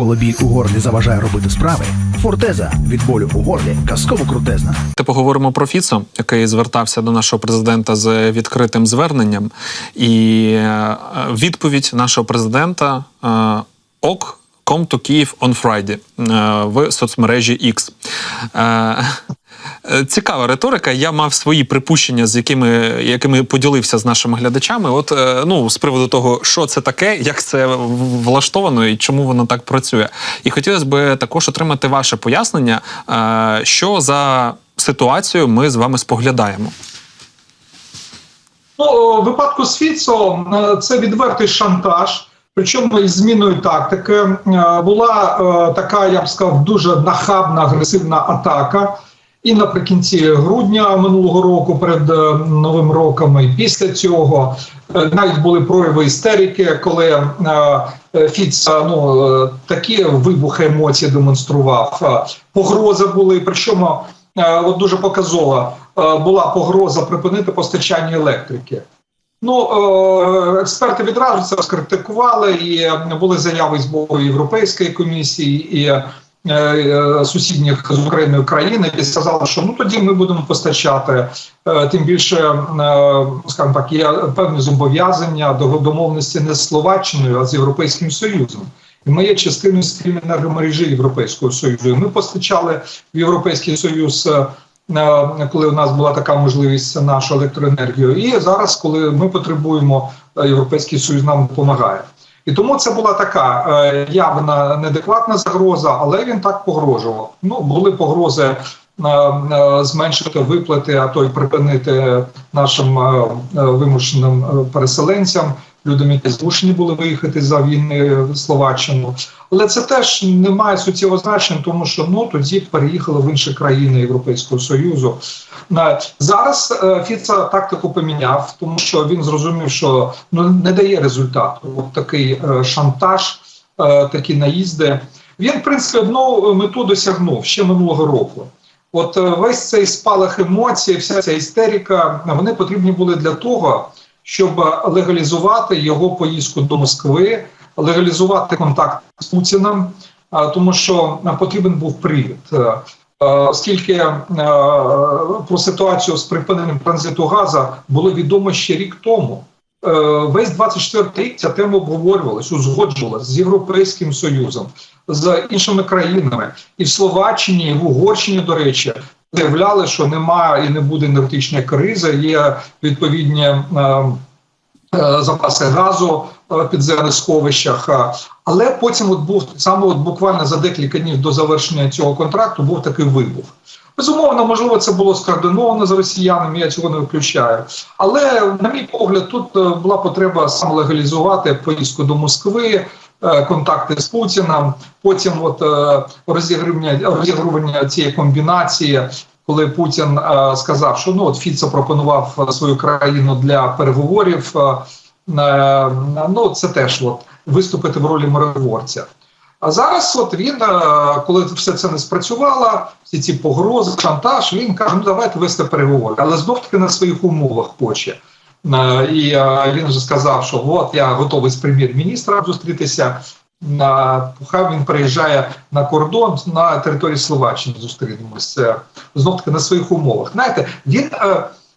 Коли біль у горлі заважає робити справи, фортеза від болю у горлі казково крутезна. Та поговоримо про Фіцо, який звертався до нашого президента з відкритим зверненням. І е, відповідь нашого президента е, ок. Come to Kyiv on Friday в соцмережі X. Е, Цікава риторика. Я мав свої припущення, з якими, якими поділився з нашими глядачами. От е, ну з приводу того, що це таке, як це влаштовано і чому воно так працює. І хотілося б також отримати ваше пояснення, е, що за ситуацію ми з вами споглядаємо. Ну, у випадку з Фіцо це відвертий шантаж. Причому із зміною тактики була така, я б сказав, дуже нахабна агресивна атака. І наприкінці грудня минулого року, перед е, новим роком, і після цього Е, навіть були прояви істерики, коли е, Фіц ну, такі вибухи емоцій демонстрував. Погрози були, причому от дуже показово е, була погроза припинити постачання електрики. Ну, експерти відразу це розкритикували, і були заяви з боку Європейської комісії і сусідніх з Україною країн, які сказали, що ну тоді ми будемо постачати. Е, Тим більше, е, скажімо так, є певні зобов'язання до домовленості не з Словаччиною, а з Європейським Союзом. І ми є частиною спільної енергомережі Європейського Союзу. І ми постачали в Європейський Союз. е, е, Коли у нас була така можливість нашу електроенергію, і зараз, коли ми потребуємо, е, європейський союз нам допомагає, і тому це була така е, явна неадекватна загроза, але він так погрожував. Ну були погрози е, е, зменшити виплати, а то й припинити нашим вимушеним переселенцям, людям, які змушені були виїхати за війни в Словаччину. Але це теж не має суттєвого значення, тому що ну тоді переїхали в інші країни Європейського союзу. Зараз е, Фіца тактику поміняв, тому що він зрозумів, що ну не дає результату. От такий е, шантаж, е, такі наїзди. Він, в принципі, одну мету досягнув ще минулого року. От е, весь цей спалах емоцій, вся ця істерика, вони потрібні були для того, щоб легалізувати його поїздку до Москви, легалізувати контакт з Путіним, тому що е, потрібен був привід. Е, Оскільки е, про ситуацію з припиненням транзиту газу було відомо ще рік тому. Е, Весь 24 рік ця тема обговорювалась, узгоджувалась з Європейським Союзом, з іншими країнами, і в Словаччині, і в Угорщині, до речі, заявляли, що немає і не буде енергетичної кризи. Є відповідні е, е, запаси газу підземних сховищах. Але потім, от був саме от буквально за декілька днів до завершення цього контракту, був такий вибух. Безумовно, можливо, це було скоординовано з росіянами. Я цього не виключаю. Але, на мій погляд, тут е, була потреба саме легалізувати поїздку до Москви. е, Контакти з Путіним, потім от е, розігрування розігрування цієї комбінації, коли Путін е, сказав, що ну от Фіцо пропонував свою країну для переговорів. е, ну це теж от виступити в ролі миротворця. А зараз, от він, е, коли все це не спрацювало, всі ці погрози, шантаж, він каже: ну давайте вести переговори, але знов таки на своїх умовах хоче. Е, І е, він вже сказав, що от я готовий з прем'єр-міністром зустрітися. На хай він приїжджає на кордон на території Словаччини. Зустрінемося знов таки на своїх умовах. Знаєте, він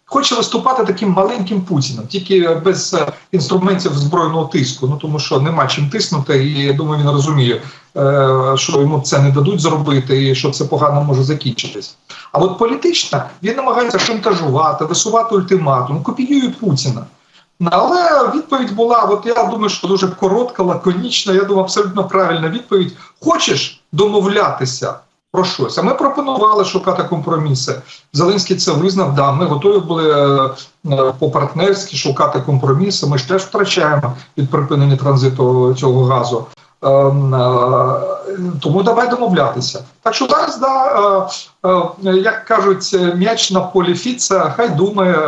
хоче виступати таким маленьким Путіним, тільки без е, інструментів збройного тиску. Ну тому що нема чим тиснути, і я думаю, він розуміє, е, що йому це не дадуть зробити, і що це погано може закінчитись. А от політично він намагається шантажувати, висувати ультиматум, копіює Путіна. Але відповідь була: от я думаю, що дуже коротка, лаконічна. Я думаю, абсолютно правильна відповідь. Хочеш домовлятися про щось? А ми пропонували шукати компроміси. Зеленський це визнав. Да, ми готові були е, е, по-партнерськи шукати компроміси. Ми ж теж втрачаємо від припинення транзиту цього газу. Ем, е, Тому давай домовлятися. Так що зараз, да, як кажуть, м'яч на полі Фіца, хай думає,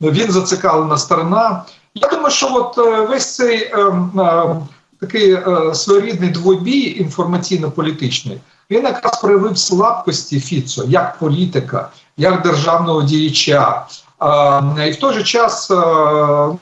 він зацікавлена сторона. Я думаю, що от весь цей е, е, такий своєрідний двобій інформаційно-політичний, він якраз проявив слабкості Фіцо як політика, як державного діяча. І в той же час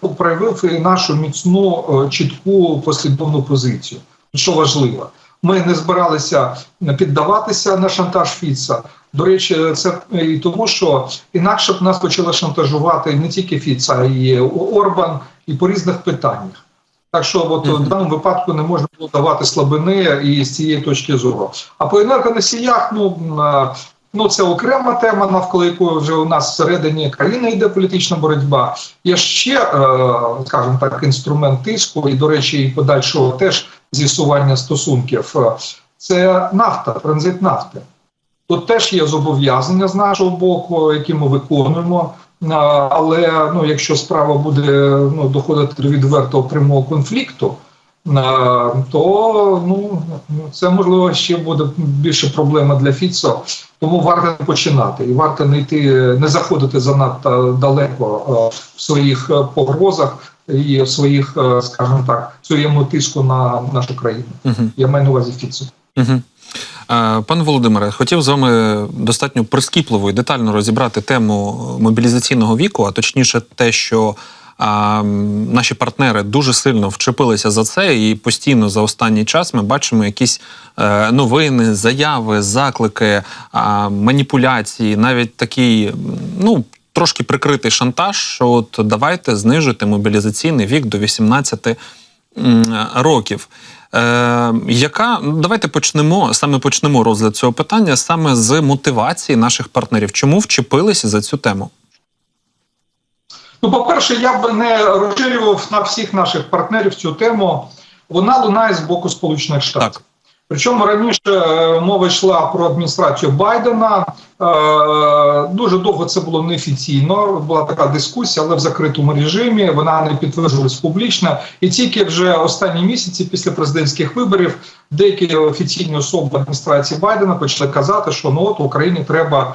ну, проявив і нашу міцну, е, чітку послідовну позицію, що важливо. Ми не збиралися піддаватися на шантаж Фіца. До речі, це і тому, що інакше б нас почали шантажувати не тільки Фіца, а й Орбан, і по різних питаннях. Так що, от в даному випадку не можна було давати слабини і з цієї точки зору. А по енергоносіях, ну ну це окрема тема, навколо якої вже у нас всередині країни йде політична боротьба. Є ще, е, скажімо так, інструмент тиску, і, до речі, і подальшого теж з'ясування стосунків. Е, Це нафта, транзит нафти. Тут теж є зобов'язання з нашого боку, які ми виконуємо. Але ну, якщо справа буде ну, доходити до відвертого прямого конфлікту, то ну, це можливо ще буде більше проблема для Фіцо. Тому варто починати і варто не йти, не заходити занадто далеко в своїх е, погрозах і в своїх, е, скажімо так, своєму тиску на нашу країну. Мгм. Я маю на увазі Фіцо. Угу. Пане Володимире, хотів з вами достатньо прискіпливо і детально розібрати тему мобілізаційного віку, а точніше, те, що а, наші партнери дуже сильно вчепилися за це, і постійно за останній час ми бачимо якісь е, новини, заяви, заклики, а, маніпуляції, навіть такий, ну. Трошки прикритий шантаж, що от давайте знижити мобілізаційний вік до 18 років. Е, яка ну, давайте почнемо саме почнемо розгляд цього питання саме з мотивації наших партнерів. Чому вчепилися за цю тему? Ну, по-перше, я б не розширював на всіх наших партнерів цю тему. Вона лунає з боку Сполучених Штатів. Так. Причому раніше е, мова йшла про адміністрацію Байдена. Е, Дуже довго це було неофіційно. Була така дискусія, але в закритому режимі вона не підтверджувалась публічно. І тільки вже останні місяці після президентських виборів деякі офіційні особи адміністрації Байдена почали казати, що ну от Україні треба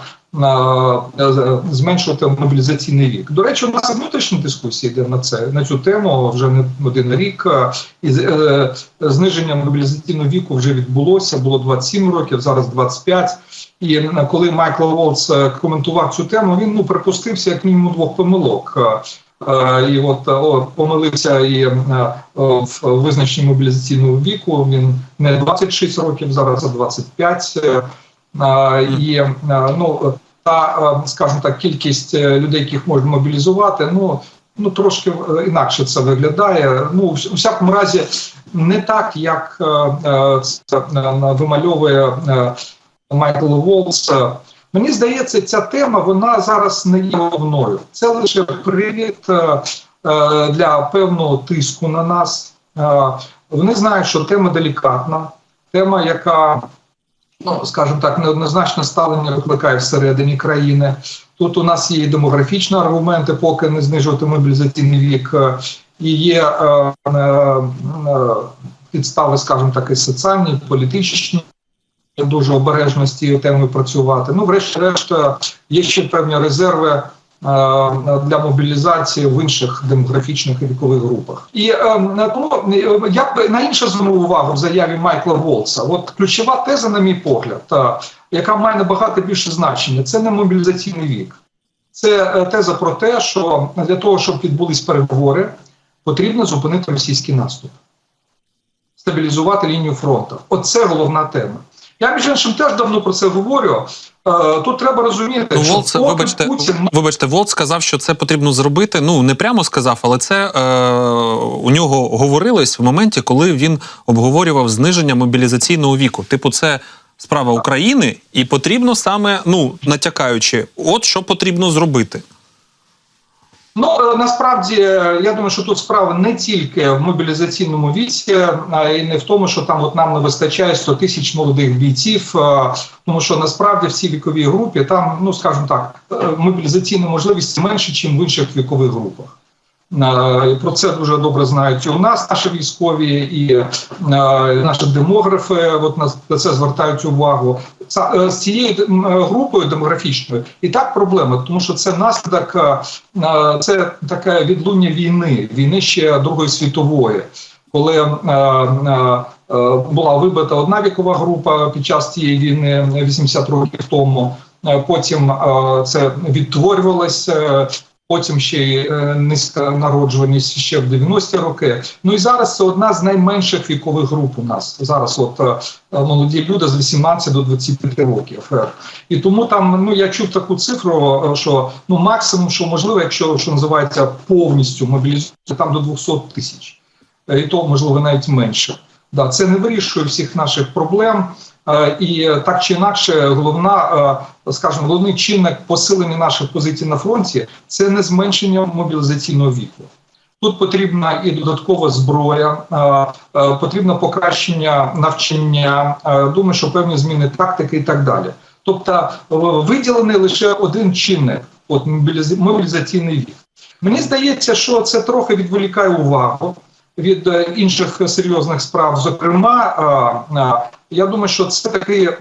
зменшувати мобілізаційний вік. До речі, у нас внутрішня дискусія йде на це на цю тему вже не один рік. е, І е, зниження мобілізаційного віку вже відбулося. Було 27 років, зараз 25. І е, коли Майкл Волц е, коментував цю тему, він ну припустився як мінімум двох помилок. Е, е, І от е, о, помилився і е, о, в визначенні мобілізаційного віку. Він не 26 років, зараз а 25. Е, е, І е, ну та, е, скажімо так, кількість е, людей, яких можна мобілізувати, ну ну трошки е, інакше це виглядає. Ну, у всякому разі, не так, як це вимальовує Майкл Волс. Мені здається, ця тема вона зараз не є головною. Це лише привід для певного тиску на нас. Вони знають, що тема делікатна, тема, яка ну, скажімо так, неоднозначне ставлення викликає всередині країни. Тут у нас є і демографічні аргументи, поки не знижувати мобілізаційний вік, і є е, е, е, підстави, скажімо так, і соціальні, і політичні. Дуже обережно з цією темою працювати. Ну, врешті-решт, е, є ще певні резерви для мобілізації в інших демографічних і вікових групах. І е, тому е, я б на інше звернув увагу в заяві Майкла Волца. От ключова теза, на мій погляд, е, яка має набагато більше значення, це не мобілізаційний вік. Це е, теза про те, що для того, щоб відбулись переговори, потрібно зупинити російський наступ, стабілізувати лінію фронту. Оце головна тема. Я між іншим теж давно про це говорю. Е, Тут треба розуміти, Ну, що Волц, вибачте, Путін вибачте, Волц сказав, що це потрібно зробити. Ну не прямо сказав, але це е, у нього говорилось в моменті, коли він обговорював зниження мобілізаційного віку. Типу, це справа України, і потрібно саме ну натякаючи, от що потрібно зробити. Ну е, насправді е, я думаю, що тут справа не тільки в мобілізаційному віці, а й не в тому, що там от нам не вистачає 100 тисяч молодих бійців. е, Тому що насправді в цій віковій групі там, ну скажімо так, е, мобілізаційна можливість менше, ніж в інших вікових групах. Е, Про це дуже добре знають і у нас наші військові, і е, наші демографи. От нас на це звертають увагу. Е, З цією групою демографічною і так проблема, тому що це наслідок, це таке відлуння війни, війни ще Другої світової, коли була вибита одна вікова група під час цієї війни 80 років тому. Потім це відтворювалося. Потім ще е, низька народжуваність ще в 90-ті роки. Ну і зараз це одна з найменших вікових груп у нас. Зараз от е, молоді люди з 18 до 25 років. Е, І тому там, ну я чув таку цифру, що ну максимум, що можливо, якщо що називається повністю мобілізувати, там до 200 тисяч, і то можливо навіть менше. Да, це не вирішує всіх наших проблем. Е, І е, так чи інакше, головна, е, скажімо, головний чинник посилення наших позицій на фронті це не зменшення мобілізаційного віку. Тут потрібна і додаткова зброя, потрібно покращення навчання. Думаю, що певні зміни тактики і так далі. Тобто виділений лише один чинник, от мобіліза- мобілізаційний вік. Мені здається, що це трохи відволікає увагу від інших серйозних справ. Зокрема, я думаю, що це такий е,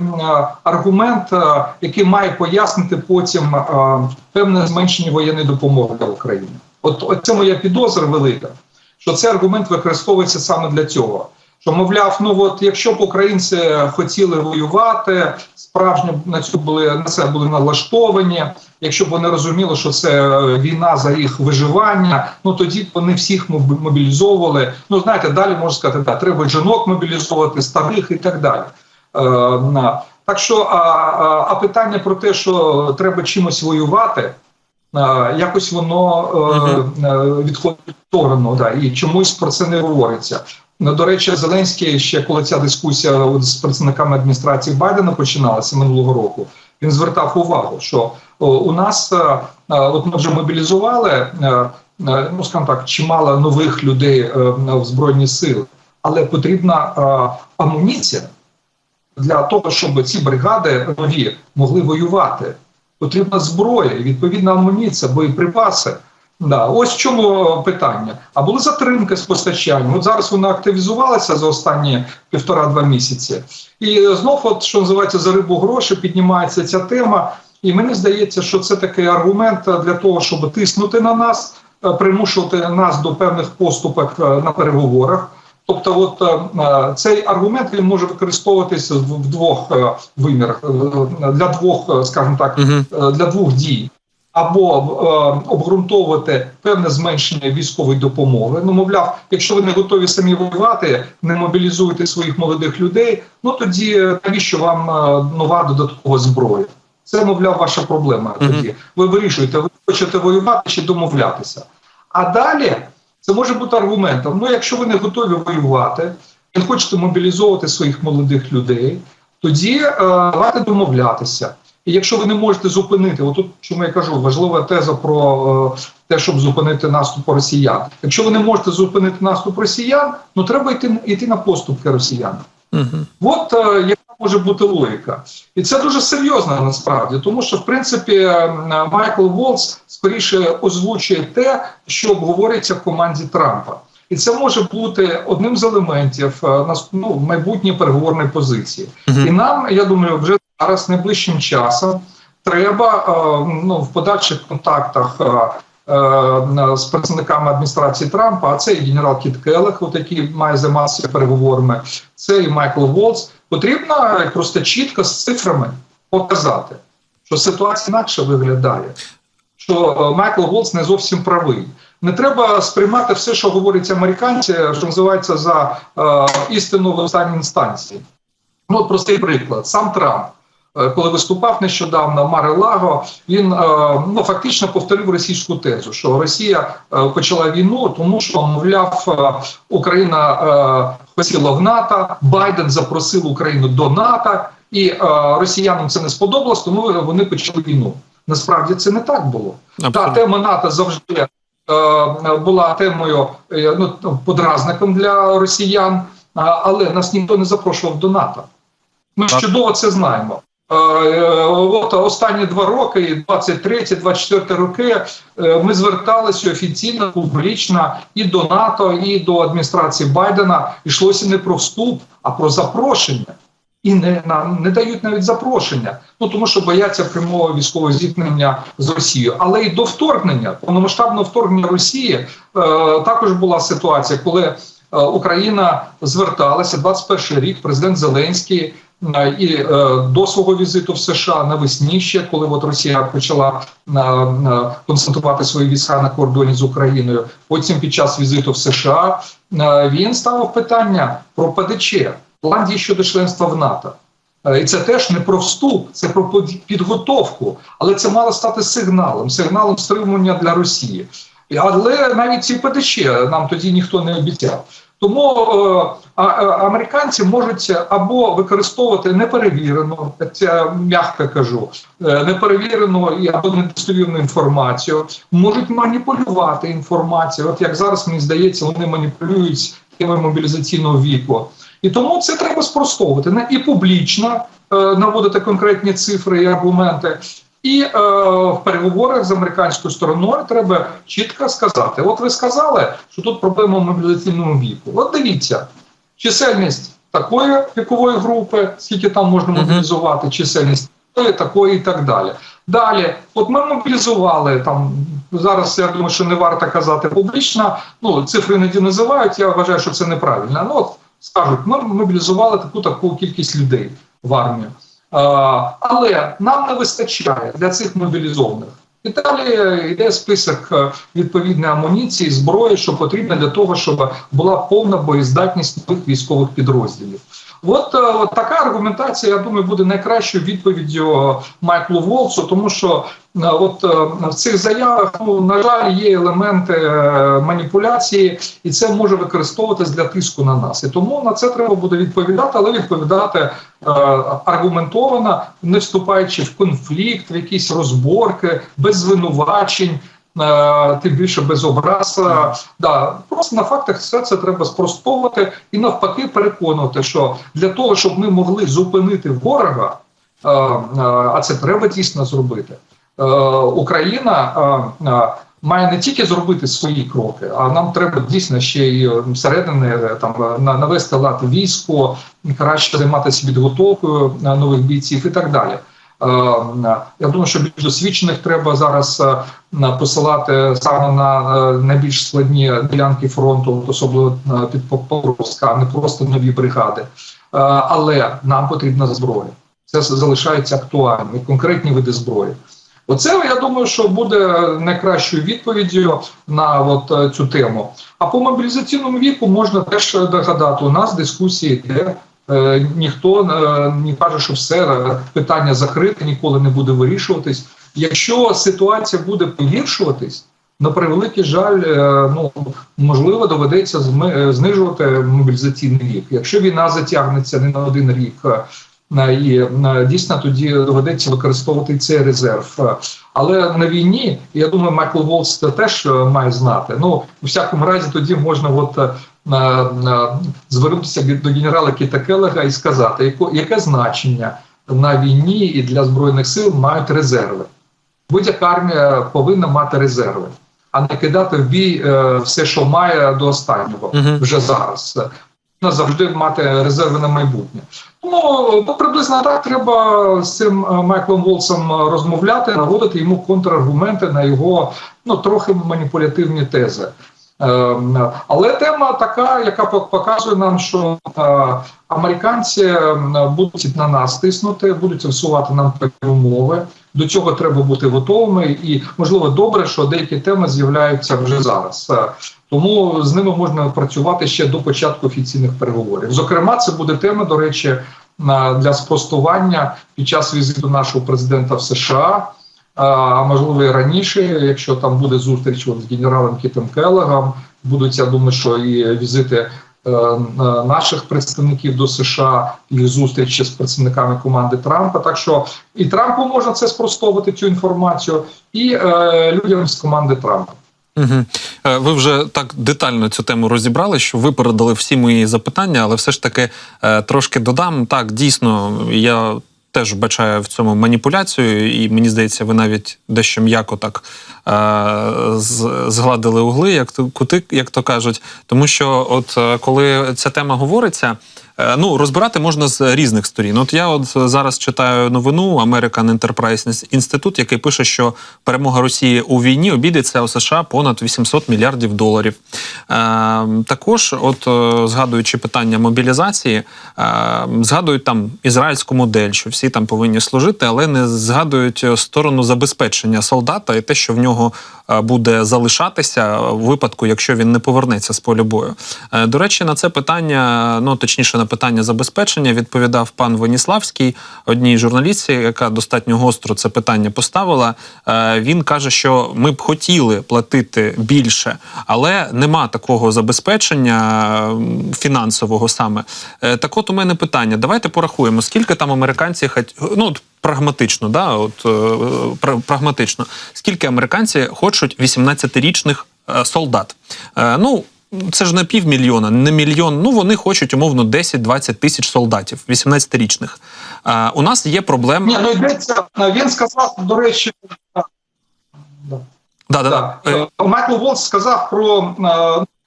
аргумент, е, який має пояснити потім е, певне зменшення воєнної допомоги для України. От, це моя підозра велика, що цей аргумент використовується саме для цього. Що, мовляв, ну от якщо б українці хотіли воювати, справжньо на цю були на це були налаштовані. Якщо б вони розуміли, що це е, війна за їх виживання, ну тоді б вони всіх моб- мобілізовували. Ну знаєте, далі можна сказати, да, треба жінок мобілізовувати, старих і так далі. Е, так що, а, а, питання про те, що треба чимось воювати, е, якось воно е, е, відходить в сторону, да, і чомусь про це не говориться. Ну, до речі, Зеленський ще коли ця дискусія з представниками адміністрації Байдена починалася минулого року. Він звертав увагу, що у нас е, е, от ми вже мобілізували, е, ну скажімо так, чимало нових людей в збройні сили, але потрібна амуніція для того, щоб ці бригади нові могли воювати. Потрібна зброя, відповідна амуніція, боєприпаси. Да, ось в чому питання. А були затримки з постачанням. От зараз вона активізувалася за останні півтора-два місяці. І знов, от що називається за рибу гроші, піднімається ця тема. І мені здається, що це такий аргумент для того, щоб тиснути на нас, е, примушувати нас до певних поступок е, на переговорах. Тобто, от е, цей аргумент він може використовуватися в двох вимірах для двох, скажімо так, для двох дій. Або е, обґрунтовувати певне зменшення військової допомоги. Ну, мовляв, якщо ви не готові самі воювати, не мобілізуєте своїх молодих людей, ну тоді е, навіщо вам е, нова додаткова зброя? Це, мовляв, ваша проблема. Тоді ви вирішуєте, ви хочете воювати чи домовлятися. А далі це може бути аргументом. Ну, якщо ви не готові воювати, не хочете мобілізовувати своїх молодих людей, тоді е, давайте домовлятися. І якщо ви не можете зупинити, отут чому я кажу, важлива теза про е, те, щоб зупинити наступ росіян. Якщо ви не можете зупинити наступ росіян, ну треба йти, йти на поступки росіян. Мгм. От е, яка може бути логіка, і це дуже серйозно насправді, тому що в принципі е, Майкл Волц скоріше озвучує те, що обговорюється в команді Трампа, і це може бути одним з елементів нас- ну, майбутньої переговорної позиції. І нам, я думаю, вже зараз найближчим часом треба е, ну, в подальших контактах. е, е, З представниками адміністрації Трампа, а це і генерал Кіт Келех, от який має займатися переговорами, це і Майкл Волц. Потрібно просто чітко з цифрами показати, що ситуація інакше виглядає, що Майкл Волц не зовсім правий. Не треба сприймати все, що говорять американці, що називається за е, істину в останній інстанції. Ну, от простий приклад. Сам Трамп, коли виступав нещодавно в Мари-Лаго, він е, ну, фактично повторив російську тезу, що Росія е, почала війну, тому що, мовляв, е, Україна е, хотіла в НАТО, Байден запросив Україну до НАТО, і е, росіянам це не сподобалось, тому вони почали війну. Насправді це не так було. Та тема НАТО завжди е, була темою е, ну, подразником для росіян, але нас ніхто не запрошував до НАТО. Ми чудово це знаємо. Е, От останні два роки, і 23-24 роки, е, ми зверталися офіційно, публічно і до НАТО, і до адміністрації Байдена. Йшлося не про вступ, а про запрошення. І не нам не дають навіть запрошення, ну тому що бояться прямого військового зіткнення з Росією. Але і до вторгнення, повномасштабного вторгнення Росії, е, також була ситуація, коли Україна зверталася 21 рік. Президент Зеленський і е, до свого візиту в США навесні ще, коли от Росія почала е, е, концентрувати свої війська на кордоні з Україною. Потім під час візиту в США е, він ставив питання про ПДЧ дій щодо членства в НАТО. Е, І це теж не про вступ, це про підготовку. Але це мало стати сигналом, сигналом стримування для Росії. Але навіть ці ПДЧ нам тоді ніхто не обіцяв. Тому е, а, американці можуть або використовувати неперевірену, це м'яко кажу, е, неперевірену або недостовірну інформацію, можуть маніпулювати інформацією. От як зараз мені здається, вони маніпулюють темою мобілізаційного віку. І тому це треба спростовувати Не- і публічно е, наводити конкретні цифри і аргументи. І е, в переговорах з американською стороною треба чітко сказати: от ви сказали, що тут проблема в мобілізаційному віку. От дивіться, чисельність такої вікової групи, скільки там можна мобілізувати, чисельність такої, такої і так далі. Далі, от ми мобілізували там зараз. Я думаю, що не варто казати публічно. Ну цифри іноді називають. Я вважаю, що це неправильно. Ну от скажуть, ми мобілізували таку таку кількість людей в армію. Але нам не вистачає для цих мобілізованих. І далі йде список е, відповідної амуніції, зброї, що потрібно для того, щоб була повна боєздатність військових підрозділів. От, е, от така аргументація, я думаю, буде найкращою відповіддю е, Майклу Волцу, тому що е, от в цих заявах, ну на жаль, є елементи маніпуляції, і це може використовуватись для тиску на нас. І тому на це треба буде відповідати, але відповідати аргументовано, не вступаючи в конфлікт, в якісь розборки, без звинувачень. Е, Тим більше без образ. Е, Да, просто на фактах все це треба спростовувати і навпаки переконувати, що для того, щоб ми могли зупинити ворога, е, а це треба дійсно зробити. Україна має не тільки зробити свої кроки, а нам треба дійсно ще й зсередини е, там навести лад війську, краще займатися підготовкою нових бійців і так далі. Е, е, Я думаю, що більш досвідчених треба зараз е, посилати саме на найбільш складні ділянки фронту, особливо під Покровська, а не просто нові бригади. Але нам потрібна зброя. Це залишається актуальним конкретні види зброї. Оце я думаю, що буде найкращою відповіддю на от цю тему. А по мобілізаційному віку можна теж догадати. У нас дискусії йде. Е, Ніхто е, не каже, що все е, питання закрите, ніколи не буде вирішуватись. Якщо ситуація буде погіршуватись, на превеликий жаль, ну можливо, доведеться знижувати мобілізаційний вік. Якщо війна затягнеться не на один рік, і дійсно тоді доведеться використовувати цей резерв. Але на війні, я думаю, Майкл Волц це теж має знати. Ну, у всякому разі, тоді можна от. Е, на- звернутися до генерала Кіта Келега і сказати, яке значення на війні і для збройних сил мають резерви. Будь-яка армія повинна мати резерви, а не кидати в бій е, все, що має до останнього вже зараз. Завжди мати резерви на майбутнє. Тому ну, приблизно так треба з цим е, Майклом Волсом е, розмовляти, наводити йому контраргументи на його ну трохи маніпулятивні тези. Е, Але тема така, яка пок- показує нам, що е, американці е, будуть на нас тиснути, будуть висувати нам умови. До цього треба бути готовими, і можливо добре, що деякі теми з'являються вже зараз. Е, Тому з ними можна працювати ще до початку офіційних переговорів. Зокрема, це буде тема, до речі, для спростування під час візиту нашого президента в США. А можливо і раніше, якщо там буде зустріч от з генералом Кітом Келлогом, будуть, я думаю, що і візити е, наших представників до США, їх зустрічі з представниками команди Трампа. Так що і Трампу можна це спростовувати цю інформацію, і е, людям з команди Трампа. Угу. Ви вже так детально цю тему розібрали, що ви передали всі мої запитання, але все ж таки е, трошки додам. Так, дійсно, я теж бачає в цьому маніпуляцію, і мені здається, ви навіть дещо м'яко так е, згладили угли, як то кути, як то кажуть. Тому що, от е, коли ця тема говориться, Ну, розбирати можна з різних сторін. От я от зараз читаю новину American Enterprise Institute, який пише, що перемога Росії у війні обійдеться у США понад 800 мільярдів доларів. Е, також, от е, згадуючи питання мобілізації, е, згадують там ізраїльську модель, що всі там повинні служити, але не згадують е, сторону забезпечення солдата і те, що в нього е, буде залишатися в випадку, якщо він не повернеться з поля бою. Е, До речі, на це питання, ну точніше, на питання забезпечення, відповідав пан Воніславський, одній журналістці, яка достатньо гостро це питання поставила. Е, Він каже, що ми б хотіли платити більше, але нема такого забезпечення фінансового саме. Е, Так, от у мене питання: давайте порахуємо, скільки там американці ну, прагматично, да, от е, прагматично, скільки американці хочуть 18-річних е, солдат. Е, Ну, це ж не півмільйона, не мільйон. Ну вони хочуть умовно 10-20 тисяч солдатів, 18-річних. Е, У нас є проблема. Ні, ну йдеться. Він сказав, до речі, да. да, да, да. Майкл Волц сказав про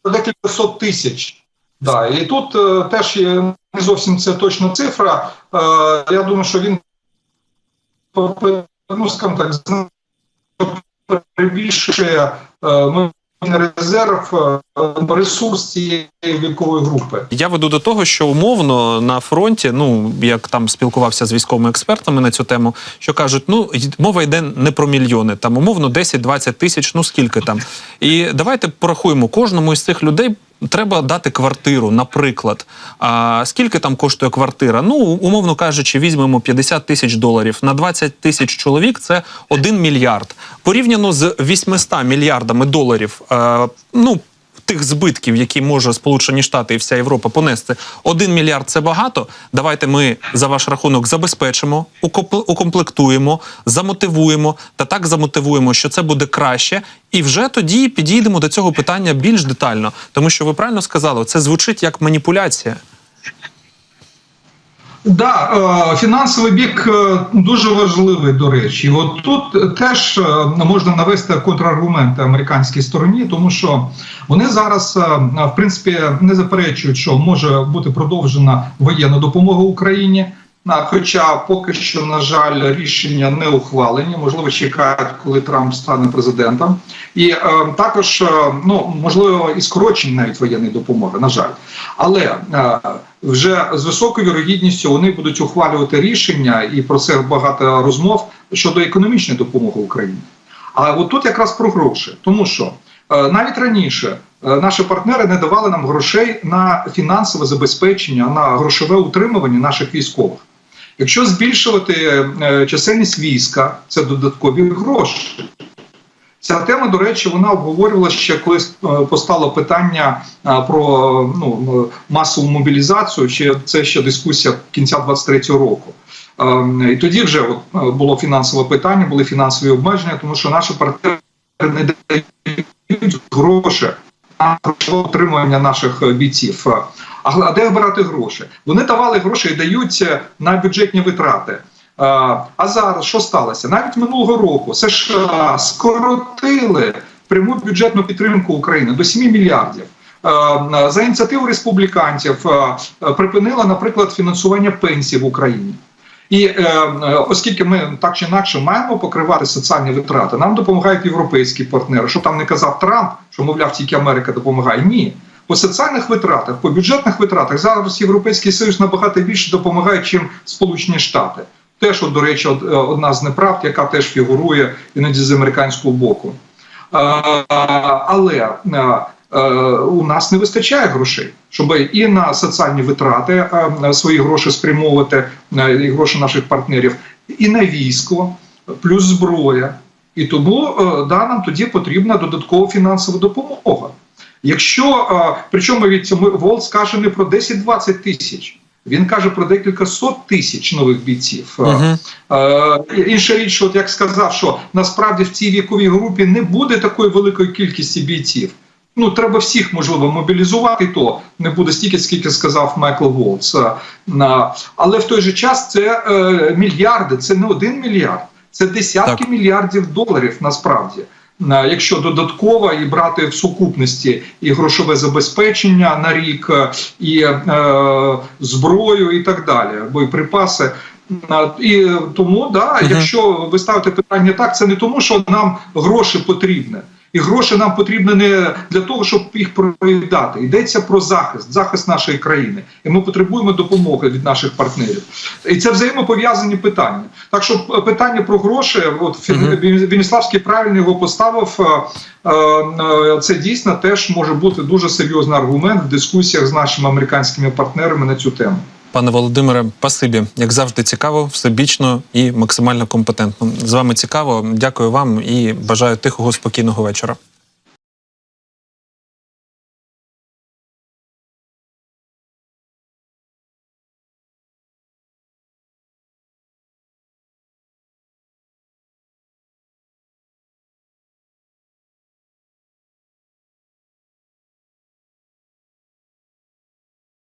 декілька сот тисяч. Да. І тут теж є не зовсім це точна цифра. Я думаю, що він ну, скажімо так, перебільшує е, ну, резерв, е, ресурс цієї вікової групи. Я веду до того, що умовно на фронті, ну як там спілкувався з військовими експертами на цю тему, що кажуть, ну мова йде не про мільйони, там умовно 10-20 тисяч, ну скільки там. І давайте порахуємо кожному із цих людей. Треба дати квартиру, наприклад. А скільки там коштує квартира? Ну, умовно кажучи, візьмемо 50 тисяч доларів на 20 тисяч чоловік. Це 1 мільярд. Порівняно з 800 мільярдами доларів. Е, ну тих збитків, які може Сполучені Штати і вся Європа понести, один мільярд це багато. Давайте ми за ваш рахунок забезпечимо, укомп- укомплектуємо, замотивуємо та так замотивуємо, що це буде краще, і вже тоді підійдемо до цього питання більш детально, тому що ви правильно сказали, це звучить як маніпуляція. Да, е, фінансовий бік е, дуже важливий, до речі. От тут теж е, можна навести контраргументи американській стороні, тому що вони зараз, в принципі, не заперечують, що може бути продовжена воєнна допомога Україні. Хоча поки що, на жаль, рішення не ухвалені, можливо, чекають, коли Трамп стане президентом, і е, також е, ну можливо і скорочення навіть воєнної допомоги, на жаль, але е, вже з високою вірогідністю вони будуть ухвалювати рішення, і про це багато розмов щодо економічної допомоги Україні. А от тут якраз про гроші, тому що е, навіть раніше наші партнери не давали нам грошей на фінансове забезпечення, на грошове утримування наших військових. Якщо збільшувати е, чисельність війська, це додаткові гроші. Ця тема, до речі, вона обговорювалася ще коли е, постало питання е, про ну, масову мобілізацію. Ще це ще дискусія кінця 23-го року. Е, І тоді вже е, було фінансове питання, були фінансові обмеження, тому що наші партнери не дають гроші на отримування наших е, бійців. А де брати гроші? Вони давали гроші і дають е, на бюджетні витрати. Е, А зараз що сталося? Навіть минулого року США скоротили пряму бюджетну підтримку України до 7 мільярдів. Е, За ініціативу республіканців е, е, припинила, наприклад, фінансування пенсій в Україні. І е, оскільки ми так чи інакше маємо покривати соціальні витрати, нам допомагають європейські партнери. Що там не казав Трамп, що мовляв, тільки Америка допомагає. Ні. По соціальних витратах, по бюджетних витратах зараз Європейський Союз набагато більше допомагає, ніж Сполучені Штати. Теж, от, до речі, е, одна з неправд, яка теж фігурує іноді з американського боку. Е, Але е, е, у нас не вистачає грошей, щоб і на соціальні витрати е, свої гроші спрямовувати, е, і гроші наших партнерів, і на військо, плюс зброя. І тому е, да, нам тоді потрібна додаткова фінансова допомога. Якщо е, причому від Волт скаже не про 10-20 тисяч, він каже про декілька сот тисяч нових бійців. Е, Мгм. Е, інша річ, от як сказав, що насправді в цій віковій групі не буде такої великої кількості бійців. Ну, треба всіх можливо мобілізувати, то не буде стільки, скільки сказав Майкл Волц. Е, Але в той же час це е, мільярди, це не один мільярд, це десятки Так. мільярдів доларів насправді. Е, Якщо додатково і брати в сукупності і грошове забезпечення на рік, е, і е, зброю, і так далі, боєприпаси. І тому, да, Мгм. якщо ви ставите питання так, це не тому, що нам гроші потрібні. І гроші нам потрібні не для того, щоб їх проїдати. Йдеться про захист, захист нашої країни. І ми потребуємо допомоги від наших партнерів. І це взаємопов'язані питання. Так що е, питання про гроші, от Веніславський правильно його поставив. е, е, Це дійсно теж може бути дуже серйозний аргумент в дискусіях з нашими американськими партнерами на цю тему. Пане Володимире, пасибі, як завжди, цікаво, всебічно і максимально компетентно. З вами цікаво. Дякую вам і бажаю тихого спокійного вечора.